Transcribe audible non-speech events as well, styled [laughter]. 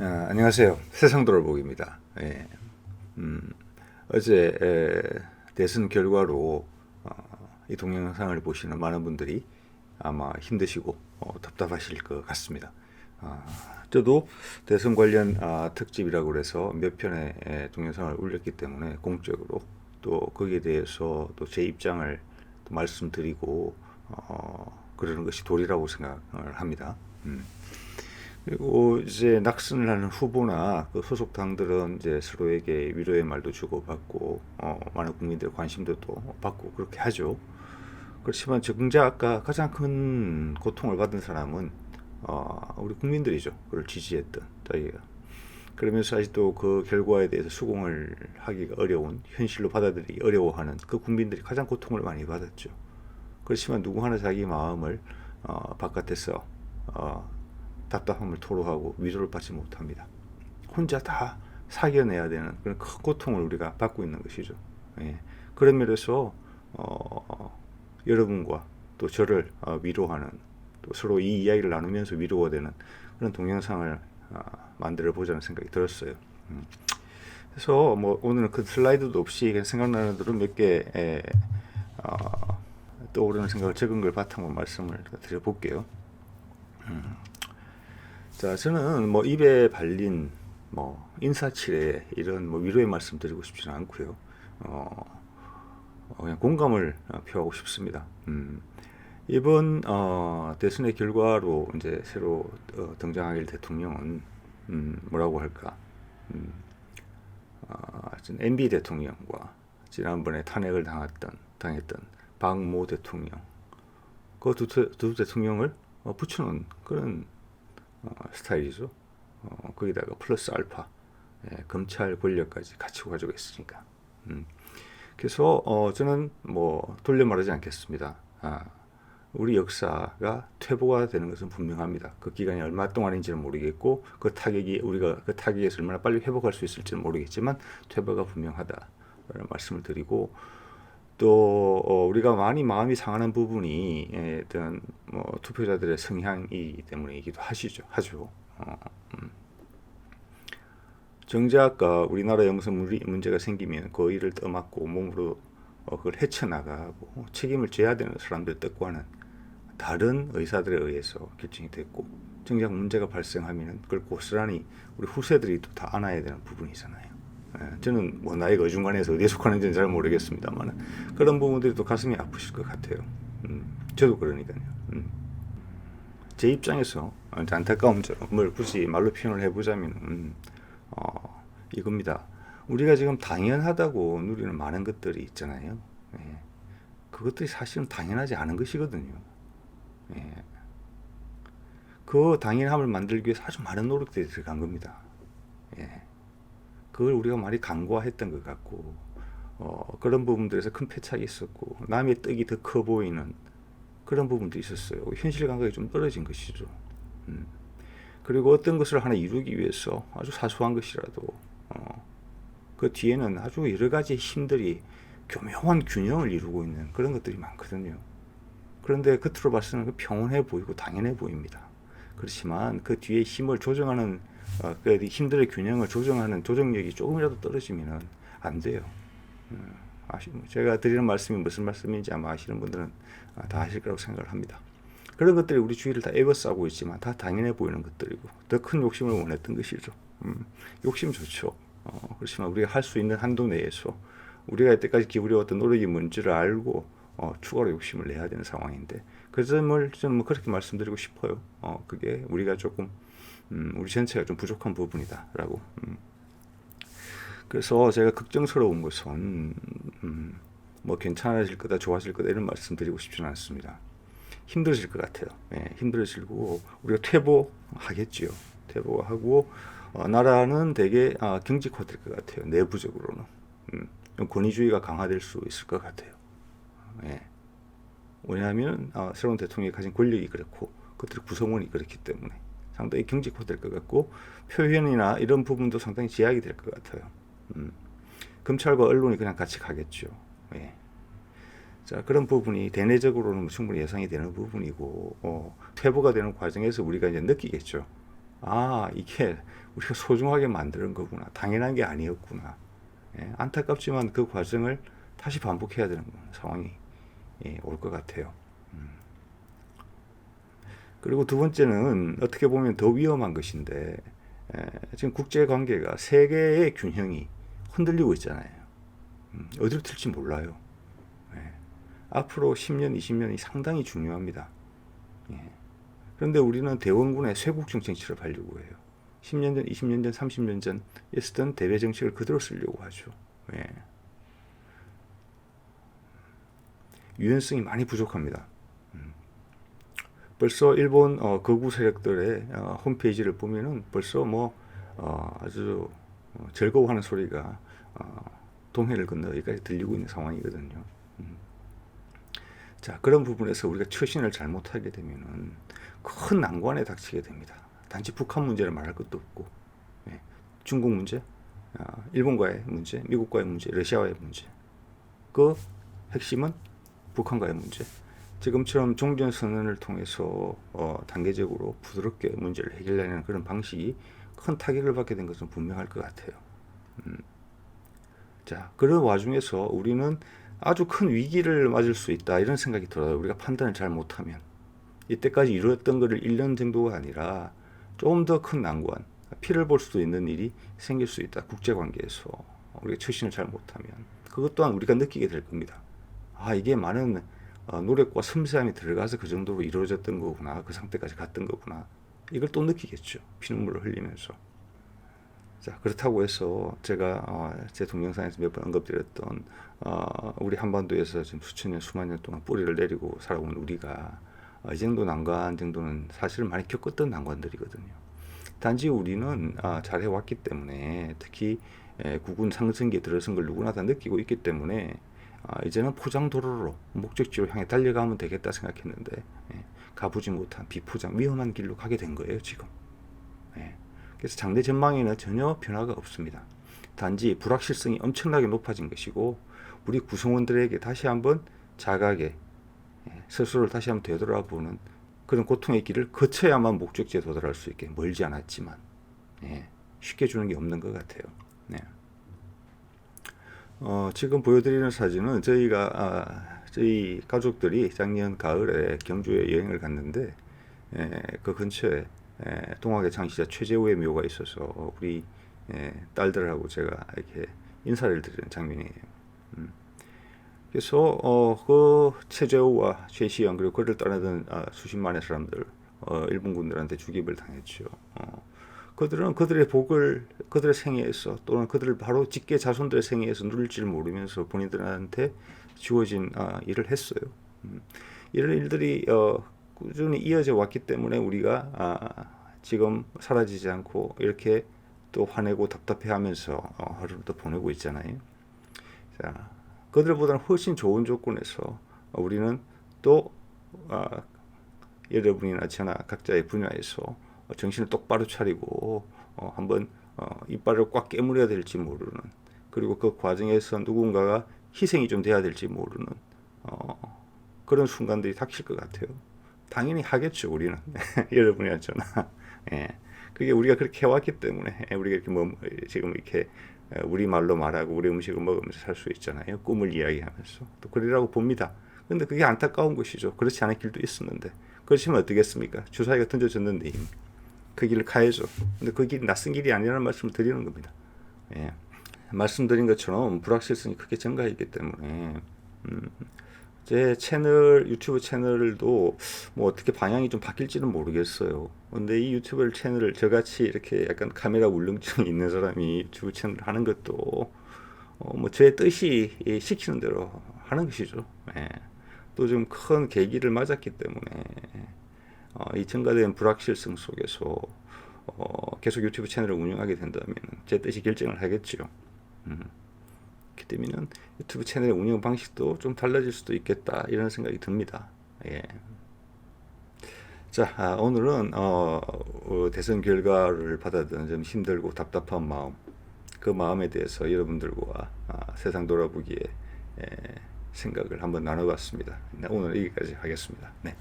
아, 안녕하세요. 세상 돌아보기입니다. 예. 음, 어제 에, 대선 결과로 어, 이 동영상을 보시는 많은 분들이 아마 힘드시고 어, 답답하실 것 같습니다. 아, 저도 대선 관련 아, 특집이라고 그래서 몇 편의 에, 동영상을 올렸기 때문에 공적으로 또 거기에 대해서 또 제 입장을 또 말씀드리고 어, 그러는 것이 도리라고 생각을 합니다. 음. 그리고 이제 낙선을 하는 후보나 그 소속 당들은 이제 서로에게 위로의 말도 주고받고 어, 많은 국민들의 관심도 또 받고 그렇게 하죠. 그렇지만 정작 아까 가장 큰 고통을 받은 사람은 어, 우리 국민들이죠. 그걸 지지했던 저희가. 그러면서 아직도 그 결과에 대해서 수긍을 하기가 어려운 현실로 받아들이기 어려워하는 그 국민들이 가장 고통을 많이 받았죠. 그렇지만 누구 하나 자기 마음을 어, 바깥에서 어, 답답함을 토로하고 위로를 받지 못합니다. 혼자 다 사겨내야 되는 그런 큰 고통을 우리가 받고 있는 것이죠. 예. 그런 면에서 어, 여러분과 또 저를 어, 위로하는 또 서로 이 이야기를 나누면서 위로가 되는 그런 동영상을 어, 만들어 보자는 생각이 들었어요. 음. 그래서 뭐 오늘은 그 슬라이드도 없이 그냥 생각나는 대로 몇개 어, 떠오르는 생각을 적은 걸 바탕으로 말씀을 드려볼게요. 음. 자, 저는 뭐 입에 발린 뭐 인사치레 이런 뭐 위로의 말씀 드리고 싶지는 않고요. 어, 어, 그냥 공감을 표하고 싶습니다. 음, 이번 어, 대선의 결과로 이제 새로 어, 등장하길 대통령은 음, 뭐라고 할까? 음, 어, MB 대통령과 지난번에 탄핵을 당했던 당했던 박모 대통령 그두 두 대통령을 어, 붙여놓은 그런 어, 스타일이죠. 어, 거기다가 플러스 알파 예, 검찰 권력까지 같이 가지고 있으니까. 음. 그래서 어, 저는 뭐 돌려 말하지 않겠습니다. 아, 우리 역사가 퇴보가 되는 것은 분명합니다. 그 기간이 얼마 동안인지는 모르겠고 그 타격이 우리가 그 타격에서 얼마나 빨리 회복할 수 있을지는 모르겠지만 퇴보가 분명하다라는 말씀을 드리고 또 어, 우리가 많이 마음이 상하는 부분이 예, 어떤 뭐 투표자들의 성향이기 때문이기도 하시죠 하죠. 어, 음. 정작 어, 우리나라에 무슨 문제가 생기면 그 일을 떠맡고 몸으로 어, 그걸 헤쳐나가고 책임을 져야 되는 사람들 뜻과는 다른 의사들에 의해서 결정이 됐고 정작 문제가 발생하면 그걸 고스란히 우리 후세들이 또 다 안아야 되는 부분이잖아요. 예, 저는 뭐 나이가 어중간해서 어디에 속하는지는 잘 모르겠습니다만 그런 부분들이 또 가슴이 아프실 것 같아요. 음, 저도 그러니까요. 음. 제 입장에서 안타까운 점을 굳이 말로 표현을 해보자면 음, 어, 이겁니다. 우리가 지금 당연하다고 누리는 많은 것들이 있잖아요. 예. 그것들이 사실은 당연하지 않은 것이거든요. 예. 그 당연함을 만들기 위해서 아주 많은 노력들이 들어간 겁니다. 예. 그걸 우리가 많이 간과했던 것 같고 어, 그런 부분들에서 큰 패착이 있었고 남의 떡이 더 커 보이는 그런 부분도 있었어요. 현실 감각이 좀 떨어진 것이죠. 음. 그리고 어떤 것을 하나 이루기 위해서 아주 사소한 것이라도 어, 그 뒤에는 아주 여러 가지 힘들이 교묘한 균형을 이루고 있는 그런 것들이 많거든요. 그런데 겉으로 봤을 때는 평온해 보이고 당연해 보입니다. 그렇지만 그 뒤에 힘을 조정하는 어, 그 힘들의 균형을 조정하는 조정력이 조금이라도 떨어지면 안 돼요. 음, 제가 드리는 말씀이 무슨 말씀인지 아마 아시는 분들은 아, 다 아실 거라고 생각을 합니다. 그런 것들이 우리 주위를 다 에워싸고 있지만 다 당연해 보이는 것들이고 더 큰 욕심을 원했던 것이죠. 음, 욕심 좋죠. 어, 그렇지만 우리가 할 수 있는 한도 내에서 우리가 이때까지 기울여왔던 노력이 뭔지를 알고 어, 추가로 욕심을 내야 되는 상황인데 그 점을 뭐 그렇게 말씀드리고 싶어요. 어, 그게 우리가 조금 음, 우리 전체가 좀 부족한 부분이다라고. 음. 그래서 제가 걱정스러운 것은 음, 뭐 괜찮아질 거다, 좋아질 거다 이런 말씀드리고 싶지는 않습니다. 힘들어질 것 같아요. 예, 힘들어지고 우리가 퇴보하겠지요. 퇴보하고 어, 나라는 되게 아, 경직화될 것 같아요. 내부적으로는 음, 권위주의가 강화될 수 있을 것 같아요. 예. 왜냐하면 아, 새로운 대통령이 가진 권력이 그렇고 그들의 구성원이 그렇기 때문에 상당히 경직화될 것 같고 표현이나 이런 부분도 상당히 제약이 될 것 같아요. 음. 검찰과 언론이 그냥 같이 가겠죠. 예. 자 그런 부분이 대내적으로는 충분히 예상이 되는 부분이고 어, 퇴보가 되는 과정에서 우리가 이제 느끼겠죠. 아 이게 우리가 소중하게 만드는 거구나 당연한 게 아니었구나 예, 안타깝지만 그 과정을 다시 반복해야 되는 상황이 예, 올것 같아요. 음. 그리고 두 번째는 어떻게 보면 더 위험한 것인데 에, 지금 국제 관계가 세계의 균형이 흔들리고 있잖아요. 음, 어디로 튈지 몰라요. 예. 앞으로 10년, 20년이 상당히 중요합니다. 예. 그런데 우리는 대원군의 쇄국정 정치를 하려고 해요. 10년 전, 20년 전, 30년 전 있었던 대외 정책을 그대로 쓰려고 하죠. 예. 유연성이 많이 부족합니다. 음. 벌써 일본 어, 거구 세력들의 어, 홈페이지를 보면은 벌써 뭐 어, 아주 어, 즐거워하는 소리가 어, 동해를 건너 여기까지 들리고 있는 상황이거든요. 음. 자 그런 부분에서 우리가 처신을 잘못하게 되면은 큰 난관에 닥치게 됩니다. 단지 북한 문제를 말할 것도 없고 예. 중국 문제, 아, 일본과의 문제, 미국과의 문제, 러시아와의 문제. 그 핵심은 북한과의 문제. 지금처럼 종전 선언을 통해서 어, 단계적으로 부드럽게 문제를 해결하는 그런 방식이 큰 타격을 받게 된 것은 분명할 것 같아요. 음. 자, 그런 와중에서 우리는 아주 큰 위기를 맞을 수 있다 이런 생각이 들어요. 우리가 판단을 잘 못하면 이때까지 이루었던 것을 1년 정도가 아니라 좀 더 큰 난관, 피를 볼 수도 있는 일이 생길 수 있다. 국제 관계에서 우리가 처신을 잘 못하면 그것 또한 우리가 느끼게 될 겁니다. 아 이게 많은 어, 노력과 섬세함이 들어가서 그 정도로 이루어졌던 거구나. 그 상태까지 갔던 거구나. 이걸 또 느끼겠죠. 피눈물을 흘리면서. 자 그렇다고 해서 제가 어, 제 동영상에서 몇 번 언급드렸던 어, 우리 한반도에서 지금 수천 년 수만 년 동안 뿌리를 내리고 살아온 우리가 어, 이 정도 난관 정도는 사실 많이 겪었던 난관들이거든요. 단지 우리는 아, 잘 해왔기 때문에 특히 에, 국군 상승기에 들어선 걸 누구나 다 느끼고 있기 때문에 아, 이제는 포장도로로 목적지로 향해 달려가면 되겠다 생각했는데 예, 가보지 못한 비포장 위험한 길로 가게 된 거예요 지금. 예. 그래서 장래 전망에는 전혀 변화가 없습니다. 단지 불확실성이 엄청나게 높아진 것이고 우리 구성원들에게 다시 한번 자각에 예, 스스로를 다시 한번 되돌아보는 그런 고통의 길을 거쳐야만 목적지에 도달할 수 있게 멀지 않았지만 예, 쉽게 주는 게 없는 것 같아요. 네. 어, 지금 보여드리는 사진은 저희가 아, 저희 가족들이 작년 가을에 경주에 여행을 갔는데 에, 그 근처에 에, 동학의 창시자 최재우의 묘가 있어서 우리 에, 딸들하고 제가 이렇게 인사를 드리는 장면이에요. 음. 그래서 어, 그 최재우와 최시영 그리고 그를 따르던 아, 수십만의 사람들 어, 일본 군들한테 죽임을 당했죠. 어. 그들은 그들의 복을 그들의 생애에서 또는 그들을 바로 직계 자손들의 생애에서 누릴지를 모르면서 본인들한테 주어진 아, 일을 했어요. 음. 이런 일들이 어, 꾸준히 이어져 왔기 때문에 우리가 아, 지금 사라지지 않고 이렇게 또 화내고 답답해하면서 어, 하루를 또 보내고 있잖아요. 자, 그들보다는 훨씬 좋은 조건에서 우리는 또 아, 여러분이나 저나 각자의 분야에서 정신을 똑바로 차리고 어, 한번 어, 이빨을 꽉 깨물어야 될지 모르는 그리고 그 과정에서 누군가가 희생이 좀 돼야 될지 모르는 어, 그런 순간들이 닥칠 것 같아요. 당연히 하겠죠 우리는 [laughs] 여러분이나 저나 예. 그게 우리가 그렇게 해왔기 때문에 우리가 이렇게 뭐 지금 이렇게 우리 말로 말하고 우리 음식을 먹으면서 살 수 있잖아요. 꿈을 이야기하면서 또 그리라고 봅니다. 근데 그게 안타까운 것이죠. 그렇지 않은 길도 있었는데 그렇지만 어떻겠습니까? 주사위가 던져졌는데. 그 길을 가야죠. 근데 그 길이 낯선 길이 아니라는 말씀을 드리는 겁니다. 예. 말씀드린 것처럼 불확실성이 크게 증가했기 때문에 음, 제 채널 유튜브 채널도 뭐 어떻게 방향이 좀 바뀔지는 모르겠어요. 근데 이 유튜브 채널을 저같이 이렇게 약간 카메라 울렁증이 있는 사람이 유튜브 채널을 하는 것도 어, 뭐제 뜻이 시키는 대로 하는 것이죠. 예. 또좀 큰 계기를 맞았기 때문에 어, 이 증가된 불확실성 속에서 어, 계속 유튜브 채널을 운영하게 된다면 제 뜻이 결정을 하겠죠. 음. 그렇기 때문에 유튜브 채널의 운영 방식도 좀 달라질 수도 있겠다 이런 생각이 듭니다. 예. 자 아, 오늘은 어, 어, 대선 결과를 받아든 좀 힘들고 답답한 마음 그 마음에 대해서 여러분들과 아, 세상 돌아보기에 에, 생각을 한번 나눠봤습니다. 네, 오늘 여기까지 하겠습니다. 네.